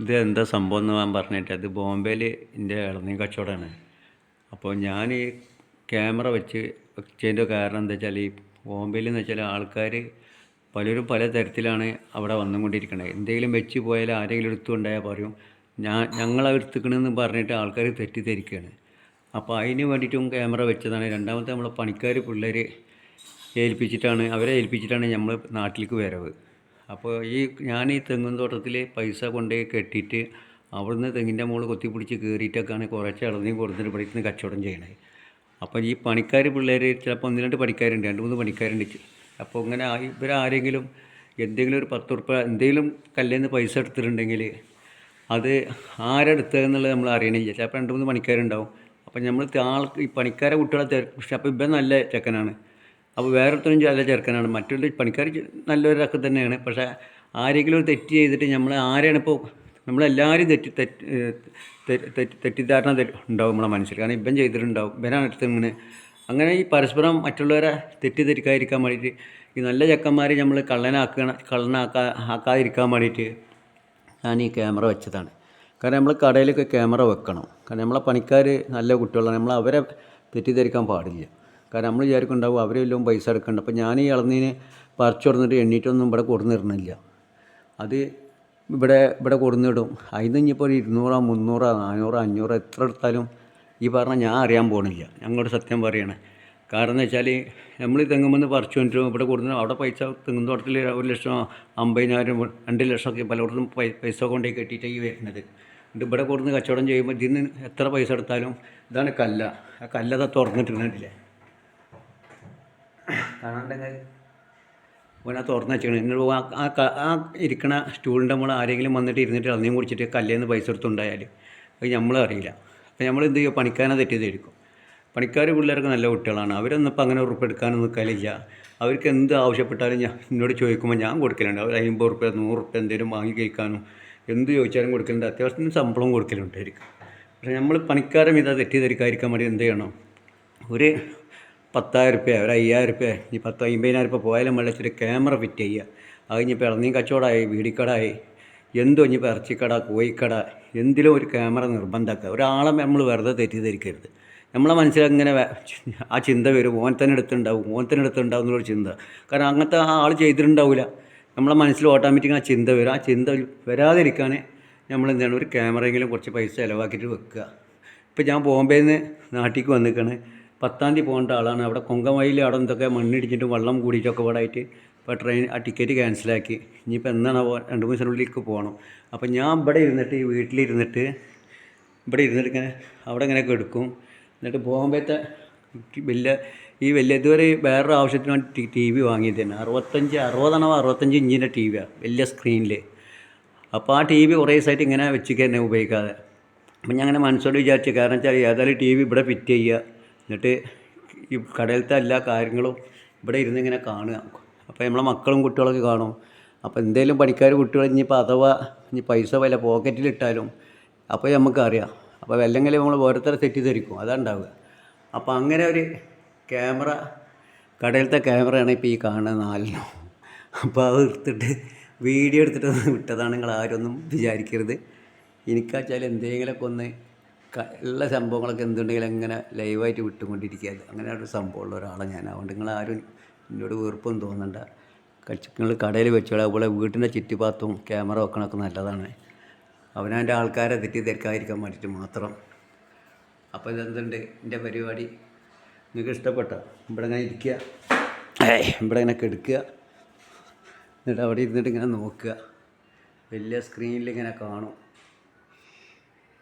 ഇത് എന്താ സംഭവം എന്ന് ഞാൻ പറഞ്ഞിട്ട് അത് ബോംബെയിൽ എന്റെ ഇളനീ കച്ചവടമാണ്. അപ്പോൾ ഞാൻ ഈ ക്യാമറ വെച്ച് വെച്ചതിന്റെ കാരണം എന്താ വെച്ചാൽ ഈ ബോംബെയിൽ എന്ന് വെച്ചാൽ ആൾക്കാർ പലരും പല തരത്തിലാണ് അവിടെ വന്നുകൊണ്ടിരിക്കുന്നത് എന്തെങ്കിലും വെച്ച് പോയാൽ ആരെങ്കിലും എടുത്തു കൊണ്ടായാൽ പറയും ഞാൻ ഞങ്ങളത് എടുത്തുക്കണമെന്ന് പറഞ്ഞിട്ട് ആൾക്കാർ തെറ്റിദ്ധരിക്കുകയാണ് അപ്പോൾ അതിന് വേണ്ടിയിട്ടും ക്യാമറ വെച്ചതാണ്. രണ്ടാമത്തെ നമ്മളെ പണിക്കാർ പിള്ളേർ ഏൽപ്പിച്ചിട്ടാണ് അവരെ ഏൽപ്പിച്ചിട്ടാണ് നമ്മൾ നാട്ടിലേക്ക് വരവ്. അപ്പോൾ ഈ ഞാൻ ഈ തെങ്ങും തോട്ടത്തിൽ പൈസ കൊണ്ടുപോയി കെട്ടിയിട്ട് അവിടുന്ന് തെങ്ങിന്റെ മുകളിൽ കൊത്തിപ്പിടിച്ച് കയറിയിട്ടൊക്കെയാണ് കുറച്ച് ഇളനീ കൊടുത്തിട്ട് പഠിക്കുന്ന കച്ചവടം ചെയ്യണത്. അപ്പോൾ ഈ പണിക്കാർ പിള്ളേർ ചിലപ്പോൾ ഒന്ന് രണ്ട് പണിക്കാരുണ്ട് രണ്ട് മൂന്ന് പണിക്കാരുണ്ട്. അപ്പോൾ ഇങ്ങനെ ഇവരാരെങ്കിലും എന്തെങ്കിലും ഒരു പത്ത് ഉറുപ്പ എന്തെങ്കിലും കല്ലിൽ നിന്ന് പൈസ എടുത്തിട്ടുണ്ടെങ്കിൽ അത് ആരെടുത്തതെന്നുള്ളത് നമ്മൾ അറിയണില്ല ചിലപ്പോൾ രണ്ട് മൂന്ന് പണിക്കാരുണ്ടാവും. അപ്പം നമ്മൾ ആൾ ഈ പണിക്കാരെ കുട്ടികളെ തിരക്കും പക്ഷെ അപ്പോൾ ഇവൻ നല്ല ചെക്കനാണ്. അപ്പോൾ വേറൊരുത്തരും നല്ല ചെറുക്കനാണ്. മറ്റുള്ള പണിക്കാർ നല്ലവരൊക്കെ തന്നെയാണ്. പക്ഷേ ആരെങ്കിലും ഒരു തെറ്റ് ചെയ്തിട്ട് നമ്മൾ ആരെയാണ് ഇപ്പോൾ നമ്മളെല്ലാവരും തെറ്റി തെറ്റ് തെറ്റിദ്ധാരണ ഉണ്ടാവും നമ്മളെ മനസ്സിൽ. കാരണം ഇവൻ ചെയ്തിട്ടുണ്ടാവും. ഇവനാണ് അടുത്ത് ഇങ്ങനെ അങ്ങനെ ഈ പരസ്പരം മറ്റുള്ളവരെ തെറ്റിദ്ധരിക്കാതിരിക്കാൻ വേണ്ടിയിട്ട് ഈ നല്ല ചെക്കന്മാരെ നമ്മൾ കള്ളനാക്കുക കള്ളനാക്കാ ആക്കാതിരിക്കാൻ വേണ്ടിയിട്ട് ഞാൻ ഈ ക്യാമറ വെച്ചതാണ്. കാരണം നമ്മൾ കടയിലൊക്കെ ക്യാമറ വെക്കണം. കാരണം നമ്മളെ പണിക്കാർ നല്ല കുട്ടികളാണ്. നമ്മൾ അവരെ തെറ്റിദ്ധരിക്കാൻ പാടില്ല. കാരണം നമ്മൾ വിചാരിക്കുന്നുണ്ടാവും അവരെ വല്ലതും പൈസ എടുക്കണ്ട അപ്പോൾ ഞാൻ ഈ ഇളന്നീനെ പറിച്ചു കൊടുത്തിട്ട് എണ്ണീറ്റൊന്നും ഇവിടെ കൊടുന്നിരുന്നില്ല. അത് ഇവിടെ ഇവിടെ കൊടുന്നിടും. അതിന് ഇനിയിപ്പോൾ ഇരുന്നൂറോ മുന്നൂറോ നാനൂറോ അഞ്ഞൂറോ എത്ര എടുത്താലും ഈ പറഞ്ഞ ഞാൻ അറിയാൻ പോകണില്ല ഞങ്ങളോട് സത്യം പറയണേ. കാരണം എന്ന് വെച്ചാൽ നമ്മൾ ഈ തെങ്ങുമെന്ന് പറിച്ചു കൊണ്ടിരും ഇവിടെ കൊടുക്കുന്ന അവിടെ പൈസ തെങ്ങുന്തോട്ടത്തിൽ ഒരു ലക്ഷം അമ്പതിനായിരം രണ്ട് ലക്ഷമൊക്കെ പലയിടത്തും പൈസ കൊണ്ടേ കെട്ടിയിട്ടേ ഈ വരുന്നത്. ഇത് ഇവിടെ കൊടുന്ന് കച്ചവടം ചെയ്യുമ്പോൾ ഇതിന് എത്ര പൈസ എടുത്താലും ഇതാണ് കല്ല. ആ കല്ലത തുറന്നിട്ടിരുന്നിട്ടില്ലേ. കാണാണ്ടെങ്കിൽ ഓനാ തുറന്ന് വെച്ചേക്കണം നിങ്ങൾ ആ ആ ഇരിക്കണ സ്റ്റൂളിന്റെ നമ്മൾ ആരെങ്കിലും വന്നിട്ട് ഇരുന്നിട്ട് അന്നേം കുടിച്ചിട്ട് കല്ലേന്ന് പൈസ എടുത്തുണ്ടായാൽ അത് നമ്മൾ അറിയില്ല. അപ്പോൾ നമ്മൾ എന്ത് ചെയ്യുക പണിക്കാരനെ തെറ്റിയതായിരിക്കും പണിക്കാർ പിള്ളേർക്ക് നല്ല കുട്ടികളാണ്. അവരൊന്നും ഇപ്പം അങ്ങനെ ഉറുപ്പ് എടുക്കാനൊന്നും അവർക്ക് എന്ത് ആവശ്യപ്പെട്ടാലും ഞാൻ എന്നോട് ചോദിക്കുമ്പോൾ ഞാൻ കൊടുക്കലുണ്ട്. അവർ അമ്പത് റുപ്യ നൂറ് റുപ്യ എന്തെങ്കിലും വാങ്ങി കഴിക്കാനും എന്ത് ചോദിച്ചാലും കൊടുക്കലുണ്ട്. അത്യാവശ്യത്തിന് ശമ്പളം കൊടുക്കലുണ്ടായിരിക്കും പക്ഷേ നമ്മൾ പണിക്കാരെ മിത തെറ്റിദ്ധരിക്കാതിരിക്കാൻ വേണ്ടി എന്ത് ചെയ്യണം? ഒരു പത്തായിരം റുപ്യ ഒരു അയ്യായിരം റുപ്യ ഈ പത്ത് അമ്പതിനായിരം റുപ്യ പോയാലും വെള്ളച്ചിട്ട് ക്യാമറ ഫിറ്റ് ചെയ്യുക. അത് ഇനിയിപ്പോൾ ഇറങ്ങിയും കച്ചവടമായി വീടിക്കടായി എന്തോ ഇനിയിപ്പോൾ ഇറച്ചിക്കട കോഴിക്കട എന്തിലും ഒരു ക്യാമറ നിർബന്ധമാക്കുക. ഒരാളെ നമ്മൾ വെറുതെ തെറ്റിദ്ധരിക്കരുത്. നമ്മളെ മനസ്സിൽ അങ്ങനെ ആ ചിന്ത വരും. ഓൻ തന്നെ എടുത്തുണ്ടാവും ഓൻ തന്നെ എടുത്തുണ്ടാവും എന്നുള്ളൊരു ചിന്ത. കാരണം അങ്ങനത്തെ ആ ആൾ ചെയ്തിട്ടുണ്ടാവില്ല നമ്മളെ മനസ്സിൽ ഓട്ടോമാറ്റിക് ആ ചിന്ത വരും. ആ ചിന്ത വരാതിരിക്കാൻ നമ്മൾ എന്താണ് ഒരു ക്യാമറയെങ്കിലും കുറച്ച് പൈസ ചിലവാക്കിയിട്ട് വെക്കുക. ഇപ്പോൾ ഞാൻ ബോംബെയിൽ നിന്ന് നാട്ടിലേക്ക് വന്നിരിക്കുകയാണ് പത്താം തീയതി പോകേണ്ട ആളാണ്. അവിടെ കൊങ്കമയിൽ അവിടെ എന്തൊക്കെ മണ്ണിടിച്ചിട്ട് വെള്ളം കൂടിയിട്ടൊക്കെ ഇവിടെ ആയിട്ട് ഇപ്പോൾ ട്രെയിൻ ആ ടിക്കറ്റ് ക്യാൻസലാക്കി ഇനിയിപ്പോൾ എന്നാണ് രണ്ട് മൂന്ന് ദിവസത്തിനുള്ളിലേക്ക് പോകണം അപ്പോൾ ഞാൻ ഇവിടെ ഇരുന്നിട്ട് ഈ വീട്ടിലിരുന്നിട്ട് ഇവിടെ ഇരുന്നിട്ട് ഇങ്ങനെ അവിടെ ഇങ്ങനെ എടുക്കും. എന്നിട്ട് ബോംബെത്തെ വലിയ ഈ വലിയ ഇതുവരെ വേറൊരു ആവശ്യത്തിന് വേണ്ടി ടി വി വാങ്ങിയത് തന്നെ. അറുപത്തഞ്ച് അറുപതാണോ അറുപത്തഞ്ച് ഇഞ്ചിന്റെ ടി വിയാണ് വലിയ സ്ക്രീനിൽ അപ്പോൾ ആ ടി വി കുറേ ദിവസമായിട്ട് ഇങ്ങനെ വെച്ചിട്ട് തന്നെ ഉപയോഗിക്കാതെ. അപ്പം ഞാൻ അങ്ങനെ മനസ്സോട് വിചാരിച്ചു കാരണം വെച്ചാൽ ഏതായാലും ടി വി ഇവിടെ ഫിറ്റ് ചെയ്യുക. എന്നിട്ട് ഈ കടയിലത്തെ എല്ലാ കാര്യങ്ങളും ഇവിടെ ഇരുന്ന് ഇങ്ങനെ കാണുക. അപ്പോൾ നമ്മളെ മക്കളും കുട്ടികളൊക്കെ കാണും. അപ്പോൾ എന്തെങ്കിലും പണിക്കാർ കുട്ടികൾ ഇനിയിപ്പോൾ അഥവാ ഇനി പൈസ വല്ല പോക്കറ്റിലിട്ടാലും അപ്പോൾ നമുക്കറിയാം. അപ്പോൾ അല്ലെങ്കിൽ നമ്മൾ ഓരോരുത്തരെ തെറ്റിദ്ധരിക്കും. അതാണ് ഉണ്ടാവുക. അപ്പോൾ അങ്ങനെ ഒരു ക്യാമറ കടയിലത്തെ ക്യാമറയാണ് ഇപ്പോൾ ഈ കാണുന്നത് നാലിനും അപ്പോൾ അത് എടുത്തിട്ട് വീഡിയോ എടുത്തിട്ട് വിട്ടതാണ്. നിങ്ങൾ ആരൊന്നും വിചാരിക്കരുത്. എനിക്കാച്ചാൽ എന്തെങ്കിലുമൊക്കെ ഒന്ന് ഉള്ള സംഭവങ്ങളൊക്കെ എന്തുണ്ടെങ്കിലും അങ്ങനെ ലൈവായിട്ട് വിട്ടുകൊണ്ടിരിക്കുക അങ്ങനെ ഒരു സംഭവമുള്ള ഒരാളാണ് ഞാൻ. അതുകൊണ്ട് നിങ്ങൾ ആരും എന്നോട് വീർപ്പൊന്നും തോന്നണ്ട. നിങ്ങൾ കടയിൽ വെച്ചോളാം. അതുപോലെ വീട്ടിന്റെ ചുറ്റുപാത്തും ക്യാമറ വെക്കണമൊക്കെ നല്ലതാണ്. അവനവന്റെ ആൾക്കാരെ തെറ്റിദ്ധരിക്കാതിരിക്കാൻ വേണ്ടിയിട്ട് മാത്രം. അപ്പോൾ ഇതെന്തുണ്ട്? എന്റെ പരിപാടി. നിങ്ങൾക്ക് ഇഷ്ടപ്പെട്ട? ഇവിടെ ഇങ്ങനെ ഇരിക്കുക. ഇവിടെ ഇങ്ങനെ കെടുക്കുക. എന്നിട്ട് അവിടെ ഇരുന്നിട്ട് ഇങ്ങനെ നോക്കുക. വലിയ സ്ക്രീനിൽ ഇങ്ങനെ കാണും.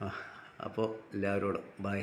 ആ അപ്പോൾ എല്ലാവരോടും ബൈ.